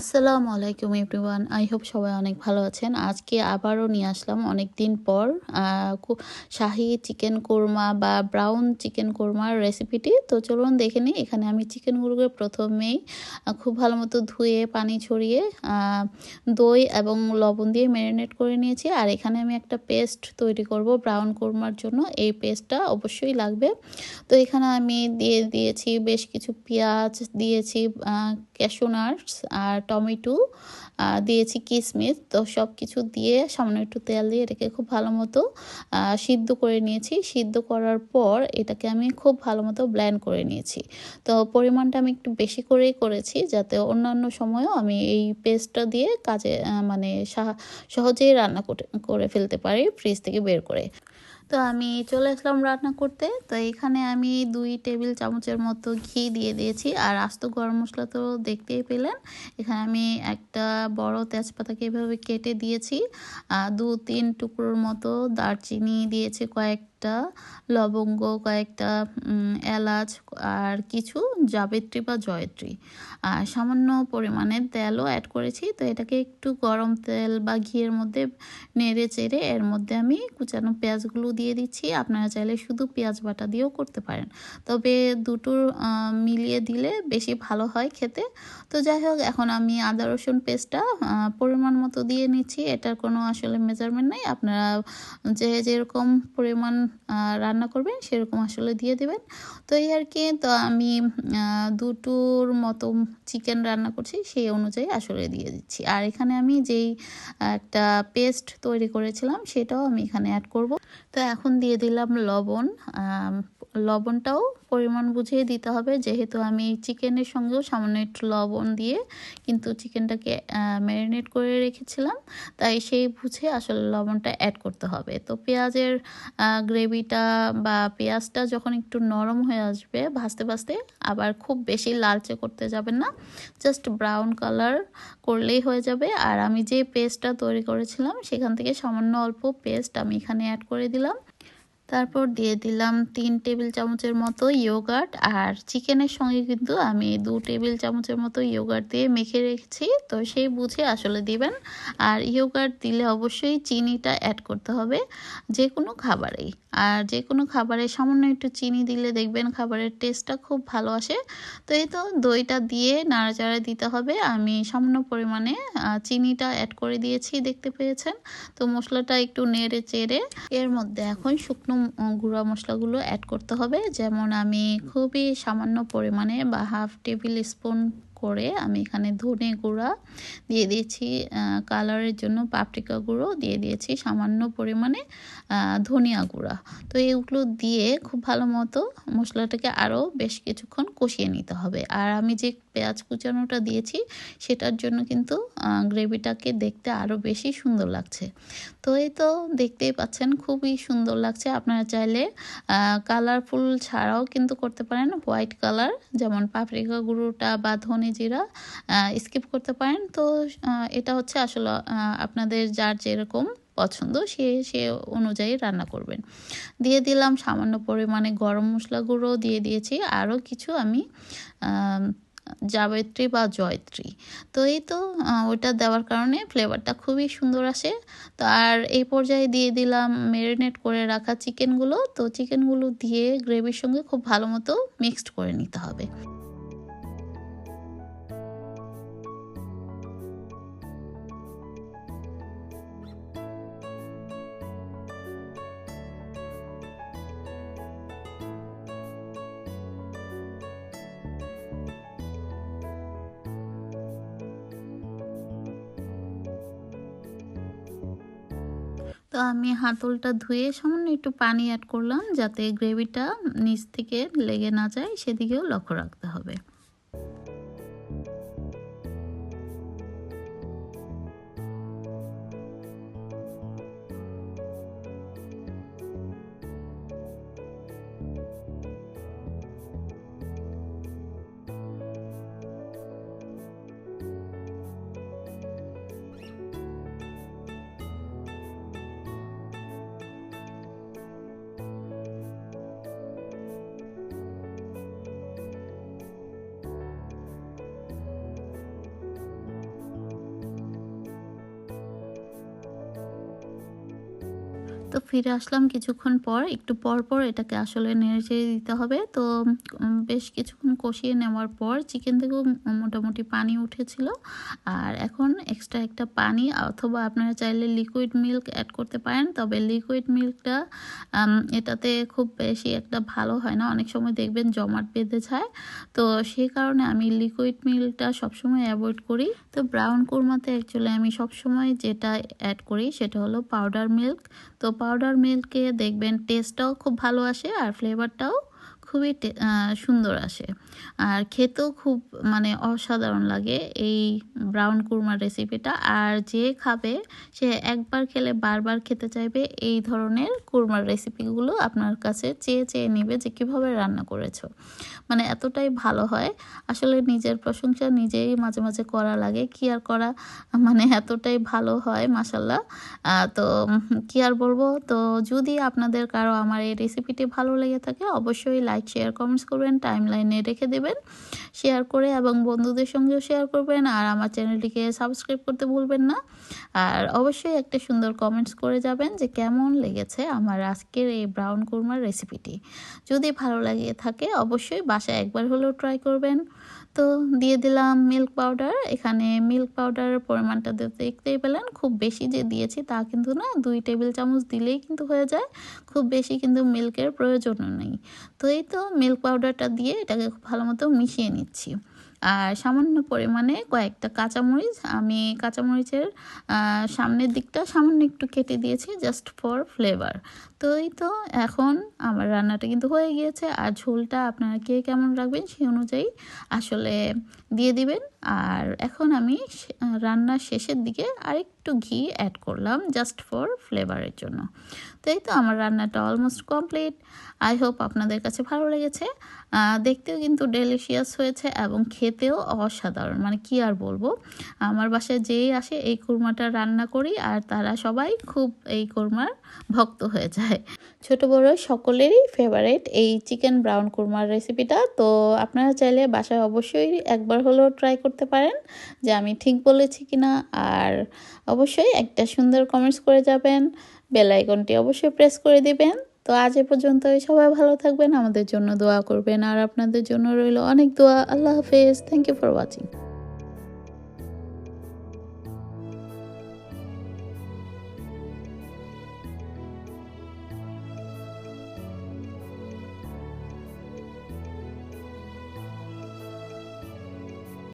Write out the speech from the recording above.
আসসালামু আলাইকুম everyone. I hope সবাই অনেক ভালো আছেন। আজকে আবারও নিয়ে আসলাম অনেক দিন পর শাহি চিকেন কোরমা বা ব্রাউন চিকেন কোরমার রেসিপিটি। তো চলুন দেখে নিই, এখানে আমি চিকেনগুলোকে প্রথমেই খুব ভালো মতো ধুয়ে, পানি ছড়িয়ে দই এবং লবণ দিয়ে ম্যারিনেট করে নিয়েছি। আর এখানে আমি একটা পেস্ট তৈরি করব ব্রাউন কোরমার জন্য। এই পেস্টটা অবশ্যই লাগবে। তো এখানে আমি দিয়ে দিয়েছি বেশ কিছু পেঁয়াজ, দিয়েছি ক্যাশু নাটস আর টমেটো দিয়েছি কিশমিশ তো সব কিছু দিয়ে সামান্য একটু তেল দিয়ে এটাকে খুব ভালো মতো সিদ্ধ করে নিয়েছি। সিদ্ধ করার পর এটাকে আমি খুব ভালো মতো ব্ল্যান্ড করে নিয়েছি। তো পরিমাণটা আমি একটু বেশি করেই করেছি যাতে অন্যান্য সময়ও আমি এই পেস্টটা দিয়ে কাজে মানে সহজেই রান্না করে ফেলতে পারি ফ্রিজ থেকে বের করে। তো আমি চলে আসলাম রান্না করতে। তো এখানে আমি দুই টেবিল চামচের মতো ঘি দিয়ে দিয়েছি। আর আস্ত গরম মশলা তো দেখতেই পেলেন। এখানে আমি একটা বড় তেজপাতাকে এভাবে কেটে দিয়েছি। দু তিন টুকরোর মতো দারচিনি দিয়েছি কয়েকটা লবঙ্গ, কয়েকটা এলাচ আর কিছু জাবেত্রী বা জয়ত্রী। আর সামান্য পরিমাণে তেলও অ্যাড করেছি, তো এটাকে একটু গরম তেল বা ঘিয়ের মধ্যে নেড়ে চেড়ে এর মধ্যে আমি কুচানো পেঁয়াজগুলো দিয়ে দিচ্ছি। আপনারা চাইলে শুধু পেঁয়াজ বাটা দিয়েও করতে পারেন। তবে দুটোর মিলিয়ে দিলে বেশি ভালো হয় খেতে। তো যাই হোক, এখন আমি আদা, রসুন পেস্টটা পরিমাণ মতো দিয়ে নিচ্ছি। এটার কোনো আসলে মেজারমেন্ট নাই। আপনারা যে যেরকম পরিমাণ রান্না করবেন, সেরকম আসলে দিয়ে দেবেন। তো এই আর কি, তো আমি দুটোর মতো চিকেন রান্না করছি, সেই অনুযায়ী আসলে দিয়ে দিচ্ছি। আর এখানে আমি যেই একটা পেস্ট তৈরি করেছিলাম, সেটাও আমি এখানে অ্যাড করব। তো এখন দিয়ে দিলাম লবণ লবণটাও পরিমাণ বুঝিয়ে দিতে হবে। যেহেতু আমি চিকেনের সঙ্গেও সামান্য একটু লবণ দিয়ে কিন্তু চিকেনটাকে ম্যারিনেট করে রেখেছিলাম। তাই সেই বুঝে আসলে লবণটা অ্যাড করতে হবে। তো পেঁয়াজের গ্রেভিটা বা পেঁয়াজটা যখন একটু নরম হয়ে আসবে, ভাজতে ভাজতে আবার খুব বেশি লালচে করতে যাবেন না। জাস্ট ব্রাউন কালার করলেই হয়ে যাবে। আর আমি যে পেস্টটা তৈরি করেছিলাম, সেখান থেকে সামান্য অল্প পেস্ট আমি এখানে অ্যাড করে দিলাম। তারপর দিয়ে দিলাম তিন টেবিল চামচের মতো ইয়োগার্ট, আর চিকেনের সঙ্গে কিন্তু আমি দু টেবিল চামচের মতো ইয়োগার্ট দিয়ে মেখে রেখেছি, তো সেই বুঝে আসলে দিবেন। আর ইয়োগার্ট দিলে অবশ্যই চিনিটা অ্যাড করতে হবে যে কোনো খাবারেই। আর যে কোনো খাবারে সামান্য একটু চিনি দিলে দেখবেন খাবারের টেস্টটা খুব ভালো আসে। তো এই তো দইটা দিয়ে নাড়াচাড়া দিতে হবে। আমি সামান্য পরিমাণে চিনিটা অ্যাড করে দিয়েছি, দেখতে পেয়েছেন? তো মশলাটা একটু নেড়ে চেড়ে এর মধ্যে এখন শুকনো গুঁড়া মশলাগুলো অ্যাড করতে হবে। যেমন আমি খুবই সামান্য পরিমাণে বা হাফ টেবিল স্পুন করে আমি এখানে ধনে গুঁড়া দিয়ে দিয়েছি। কালারের জন্য পাপরিকা গুঁড়ো দিয়ে দিয়েছি সামান্য পরিমাণে ধনিয়া গুঁড়া। তো এগুলো দিয়ে খুব ভালো মতো মশলাটাকে আরও বেশ কিছুক্ষণ কষিয়ে নিতে হবে। আর আমি যে পেঁয়াজ কুচানোটা দিয়েছি, সেটার জন্য কিন্তু গ্রেভিটাকে দেখতে আরও বেশি সুন্দর লাগছে। তো এই তো দেখতেই পাচ্ছেন, খুবই সুন্দর লাগছে। আপনারা চাইলে কালারফুল ছাড়াও কিন্তু করতে পারেন হোয়াইট কালার যেমন পাপরিকা গুঁড়োটা বা ধনে জিরা স্কিপ করতে পারেন। তো এটা হচ্ছে আসলে আপনাদের যার যেরকম পছন্দ, সে সে অনুযায়ী রান্না করবেন। দিয়ে দিলাম সামান্য পরিমাণে গরম মশলা গুঁড়ো, দিয়ে দিয়েছি। আরও কিছু আমি আম, জাবেত্রী বা জয়ত্রী। তো এই তো ওটা দেওয়ার কারণে ফ্লেভারটা খুবই সুন্দর আসে। তো আর এই পর্যায়ে দিয়ে দিলাম ম্যারিনেট করে রাখা চিকেনগুলো তো চিকেনগুলো দিয়ে গ্রেভির সঙ্গে খুব ভালো মতো মিক্সড করে নিতে হবে। তো আমি হাতলটা ধুয়ে সামান্য একটু পানি অ্যাড করলাম যাতে গ্রেভিটা নিচ থেকে লেগে না যায়, সেদিকেও লক্ষ্য রাখতে হবে। তো ফিরে আসলাম কিছুক্ষণ পর। একটু পর পর এটাকে আসলে নেড়ে চেড়ে দিতে হবে। তো বেশ কিছুক্ষণ কষিয়ে নেওয়ার পর চিকেন থেকেও মোটামুটি পানি উঠেছিল। আর এখন এক্সট্রা একটা পানি অথবা আপনারা চাইলে লিকুইড মিল্ক অ্যাড করতে পারেন। তবে লিকুইড মিল্কটা এটাতে খুব বেশি একটা ভালো হয় না। অনেক সময় দেখবেন জমাট বেঁধে যায়। তো সেই কারণে আমি লিকুইড মিল্কটা সবসময় অ্যাভয়েড করি। তো ব্রাউন কুরমাতে অ্যাকচুয়ালি আমি সবসময় যেটা অ্যাড করি সেটা হলো পাউডার মিল্ক তো পাউডার মিল্কে দেখবেন টেস্টটাও খুব ভালো আসে আর ফ্লেভারটাও খুবই সুন্দর আসে। আর খেতেও খুব মানে অসাধারণ লাগে এই ব্রাউন কুরমার রেসিপিটা। আর যে খাবে, সে একবার খেলে বারবার খেতে চাইবে এই ধরনের কুরমার রেসিপিগুলো আপনার কাছে চেয়ে চেয়ে নেবে যে কীভাবে রান্না করেছ। মানে এতটাই ভালো হয়। আসলে নিজের প্রশংসা নিজেই মাঝে মাঝে করা লাগে। কি আর করা? মানে এতটাই ভালো হয় মাসাল্লাহ তো কি আর বলব? তো যদি আপনাদের কারও আমার এই রেসিপিটি ভালো লেগে থাকে, অবশ্যই লাইক শেয়ার কমেন্টস করবেন টাইম লাইনে রেখে দেবেন শেয়ার করে এবং বন্ধুদের সঙ্গেও শেয়ার করবেন আর আমার চ্যানেলটিকে সাবস্ক্রাইব করতে ভুলবেন না। আর অবশ্যই একটা সুন্দর কমেন্টস করে যাবেন যে কেমন লেগেছে আমার আজকের এই ব্রাউন কুরমার রেসিপিটি যদি ভালো লাগে থাকে অবশ্যই বাসায় একবার হলেও ট্রাই করবেন। তো দিয়ে দিলাম মিল্ক পাউডার এখানে মিল্ক পাউডারের পরিমাণটা দেখতেই পেলেন, খুব বেশি যে দিয়েছি তা কিন্তু না, দুই টেবিল চামচ দিলেই কিন্তু হয়ে যায়, খুব বেশি কিন্তু মিল্কের প্রয়োজনও নেই। তো এই তো মিল্ক পাউডারটা দিয়ে এটাকে খুব ভালো মতো মিশিয়ে নিচ্ছি। আর সামান্য পরিমাণে কয়েকটা কাঁচামরিচ, আমি কাঁচামরিচের সামনের দিকটা সামান্য একটু কেটে দিয়েছি জাস্ট ফর ফ্লেভার তো এই তো এখন আমার রান্নাটা কিন্তু হয়ে গিয়েছে। আর ঝোলটা আপনারা কে কেমন রাখবেন সেই অনুযায়ী আসলে দিয়ে দিবেন। আর এখন আমি রান্নার শেষের দিকে আরেকটু ঘি অ্যাড করলাম জাস্ট ফর ফ্লেভারের জন্য। তো এই তো? আমার রান্নাটা অলমোস্ট কমপ্লিট আই হোপ আপনাদের কাছে ভালো লেগেছে। দেখতেও কিন্তু ডেলিশিয়াস হয়েছে এবং খেতেও অসাধারণ। মানে কি আর বলব? আমার বাসায় যেই আসে এই কুরমাটা রান্না করি আর তারা সবাই খুব এই কুরমার ভক্ত হয়ে যায়। ছোট বড় সকলেরই ফেভারেট এই চিকেন ব্রাউন কুরমার রেসিপিটা তো আপনারা চাইলে বাসায় অবশ্যই একবার হলেও ট্রাই করতে পারেন যে আমি ঠিক বলেছি কিনা। আর অবশ্যই একটা সুন্দর কমেন্টস করে যাবেন। বেল আইকনটি অবশ্যই প্রেস করে দিবেন। তো আজ এ পর্যন্তই। সবাই ভালো থাকবেন। আমাদের জন্য দোয়া করবেন। আর আপনাদের জন্য রইল অনেক দোয়া। আল্লাহ হাফেজ। Thank you for watching